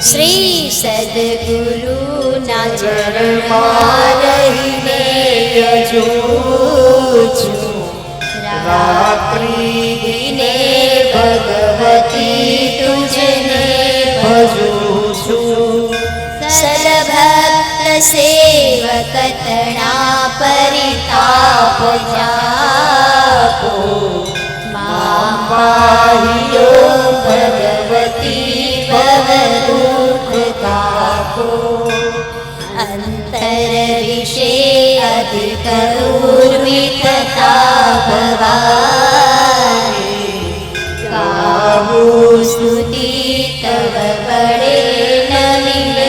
શ્રી સદગુરુના ચરણમાં રહીને યજું છું રાત્રિ દિને ભગવતી તુજને ભજું છું. સદભક્ત સેવકતણા પરિતાપ જાપો. માં પાહિયો ભગવતી ભવ દુઃખ કાપો. અંતર વિશે અધિક ઉર્મિતતા ભવાની ગાવું સ્તુતિ તવ બળે નમિલે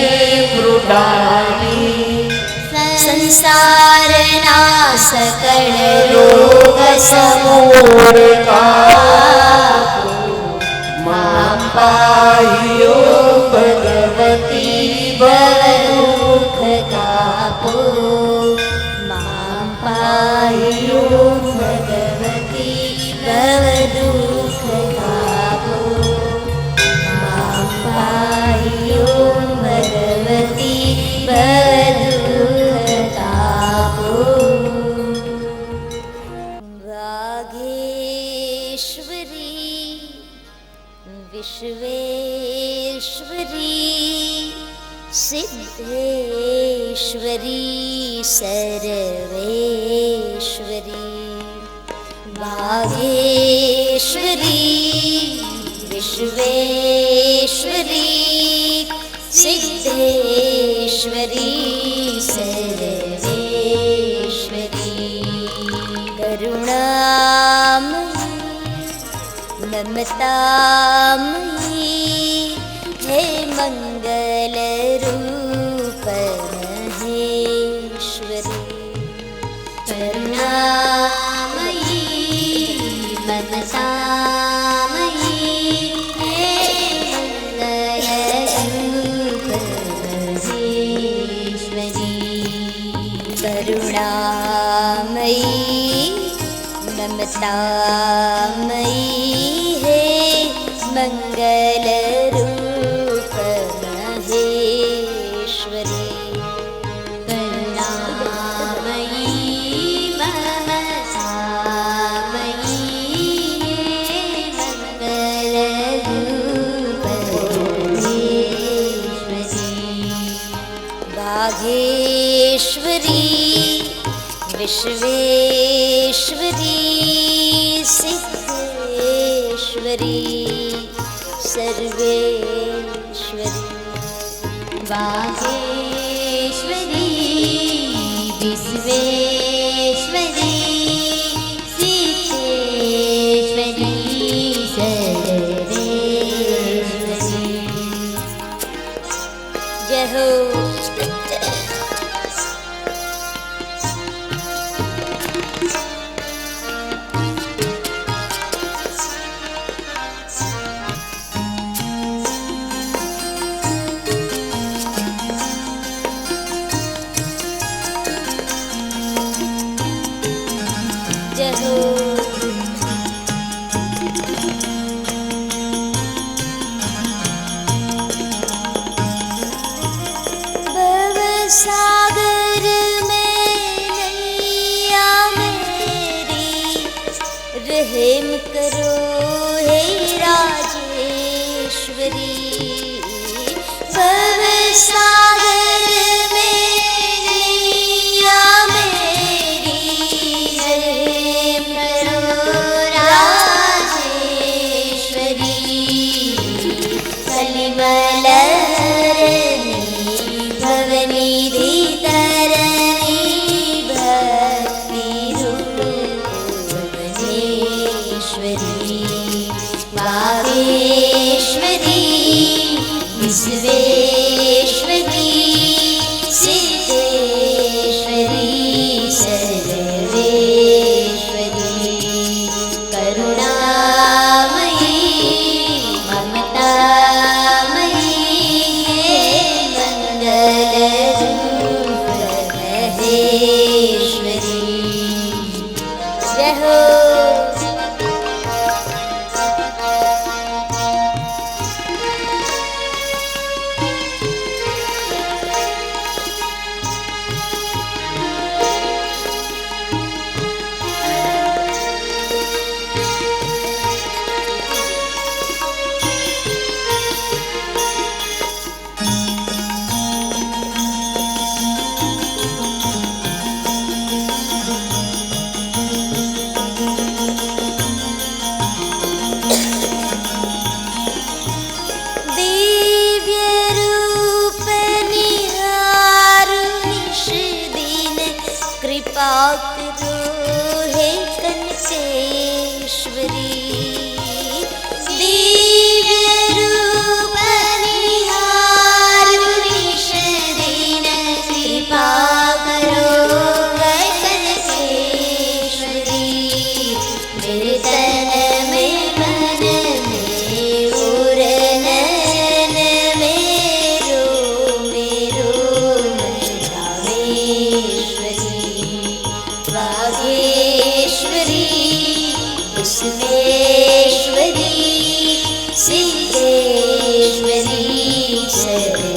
अवेश्वरी विश्वेश्वरी सिद्धेश्वरी सर्वेश्वरी करुणा ममताम् मै विश्वेश्वरी सिद्धेश्वरी सर्वेश्वरी बाहेश्वरी विश्वे amor. पात्र shit.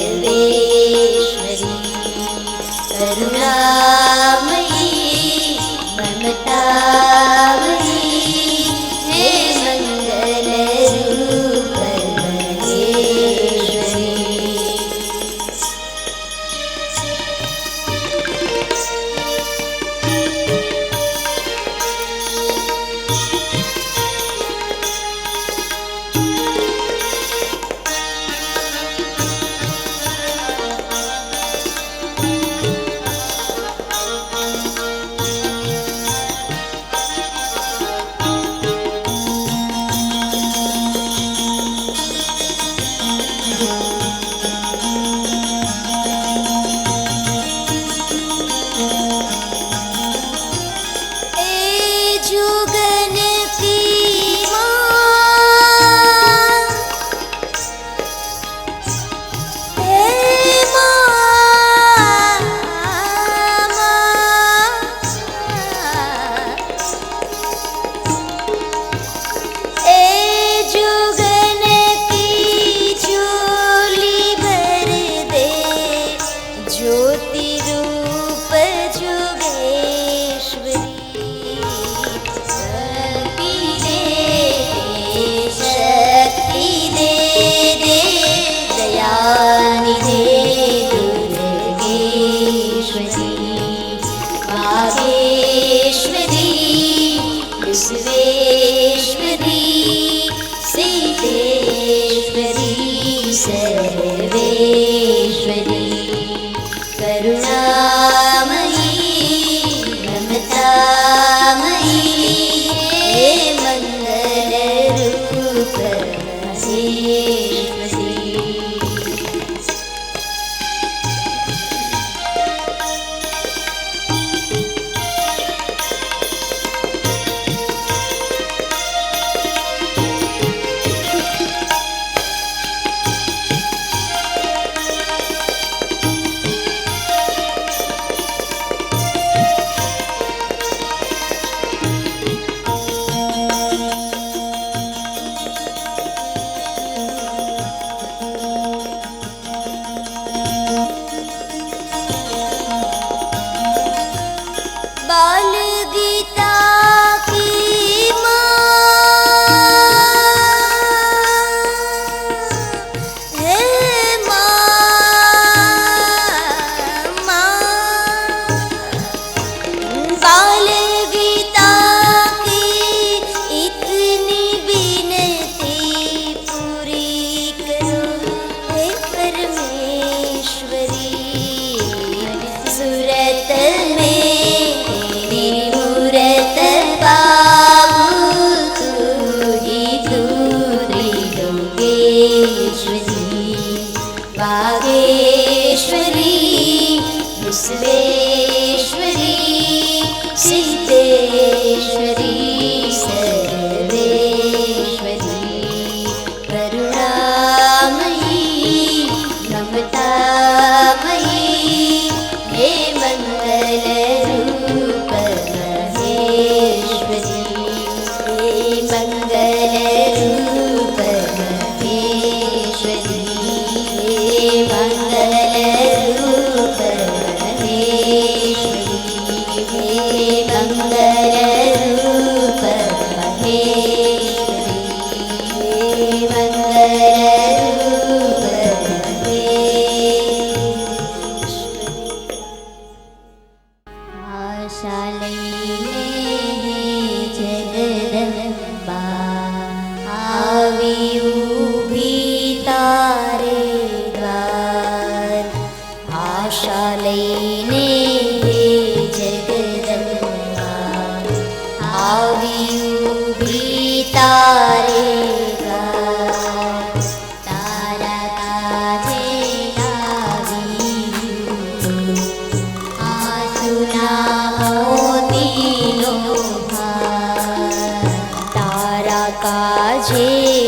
me.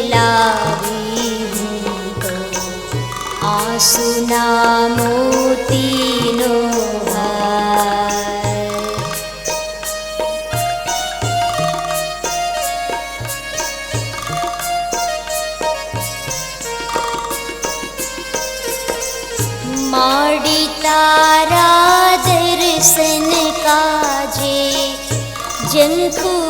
લાવી હું તો આંસુના મોતીનો માડી તારા દર્શન કાજે જંખુ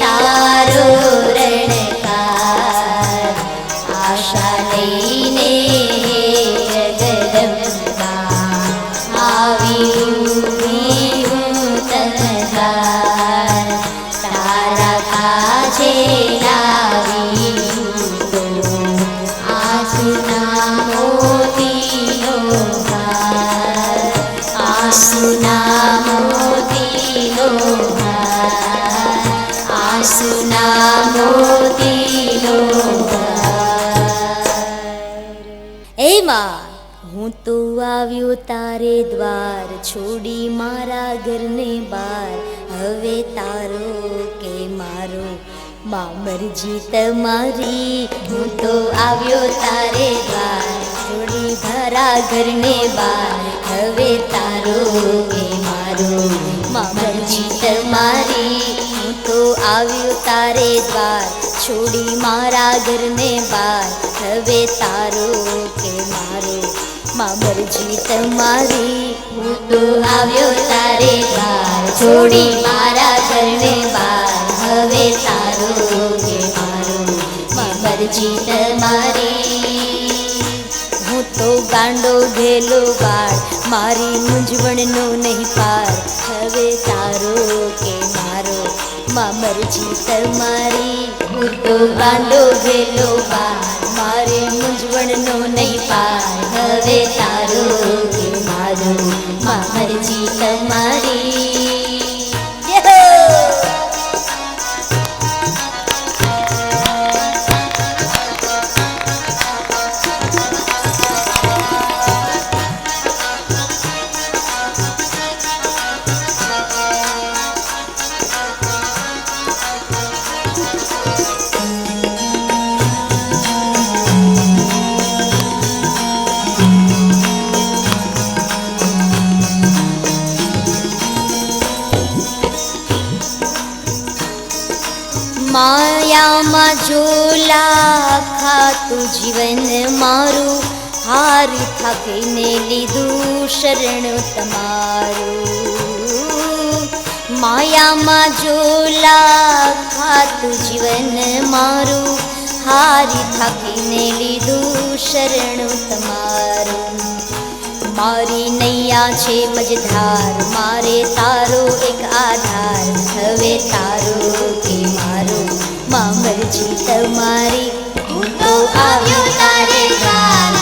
தாரோ તારે દ્વાર છોડી મારા ઘરને બાર. હવે તારો કે મારો? બાબરજી તમારી હું તો આવ્યો તારે દ્વાર. છોડી મારા ઘરને બાર. હવે તારો કે મારો? બાબરજી તમારી હું તો આવ્યો તારે દ્વાર. છોડી મારા ઘરને બાર. હવે તારો કે મારો? માં મરજી તમારી હું તો આવ્યો તારે બાર. છોડી મારા ઘરને બાર. હવે તારો કે મારો માં મરજી તમારી. હું તો ગાંડો ઘેલો બાળ. મારી મૂંઝવણનો નહીં પાર. હવે તારો કે મારો માં મરજી તમારી. હું તો ગાંડો ઘેલો બાળ. મારી મૂંઝવણનો નહીં પાર. હવે તારો કે મારું માં મરજી તમારી માયામાં ઝોલા ખાતું જીવન મારું, હારી થાકીને લીધું શરણ તમારું. માયામાં ઝોલા ખાતું જીવન મારું, હારી થાકીને લીધું શરણ તમારું. મારી નૈયા છે મજધાર, મારે તારો એક આધાર, હવે તારો કે મારો માં મરજી તમારી. હું તો આવ્યો તારે દ્વાર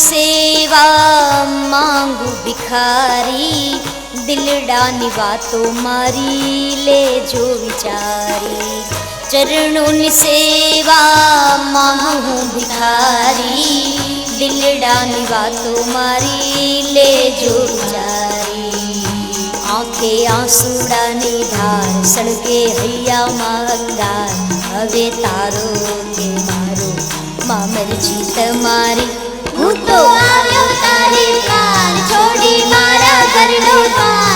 સેવા માંગુ ભિખારી દિલડાની વાતો મારી લેજો વિચારી. ચરણોની સેવા માંગુ ભિખારી દિલડાની વાતો મારી લેજો વિચારી. આંખે આંસુડાની ધાર, સળગે હૈયામાં અંગાર. હવે તારો કે મારો માં મરજી તમારી હું તો આવ્યો તારી દ્વાર છોડી મારા ઘરનો દ્વાર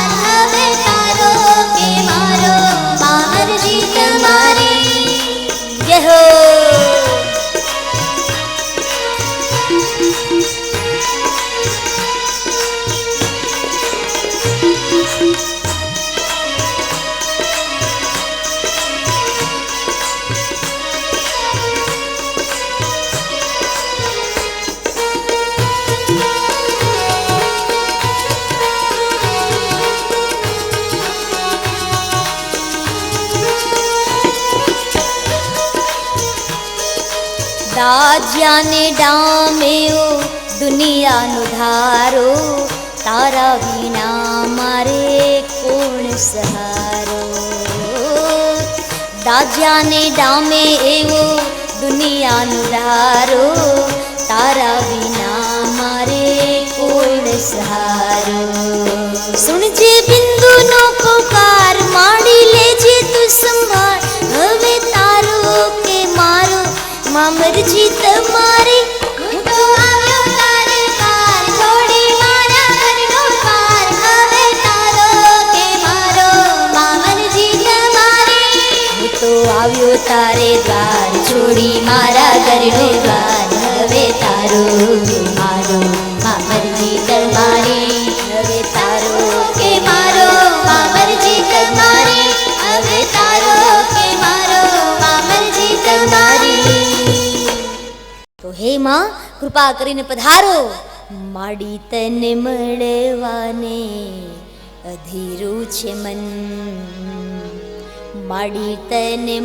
દાજ્યાને ડામેઓ દુનિયાનો ધારો તારા વિના મારે કોણ સહારો દાજ્યાને ડામે એવો દુનિયાનો ધારો તારા વિના મારે કોણ સહારો સુણજે બિંદુનો તારે દ્વાર છોડી મારા ઘરનો દ્વાર. હવે તારો મારો મામરજી હવે તારો કે મારો મામરજી મરજી હવે તારો કે મારો મામરજી તો હે માં, કૃપા કરીને પધારો. માડી તને મળવાને અધીરું છે મન. माडि तनि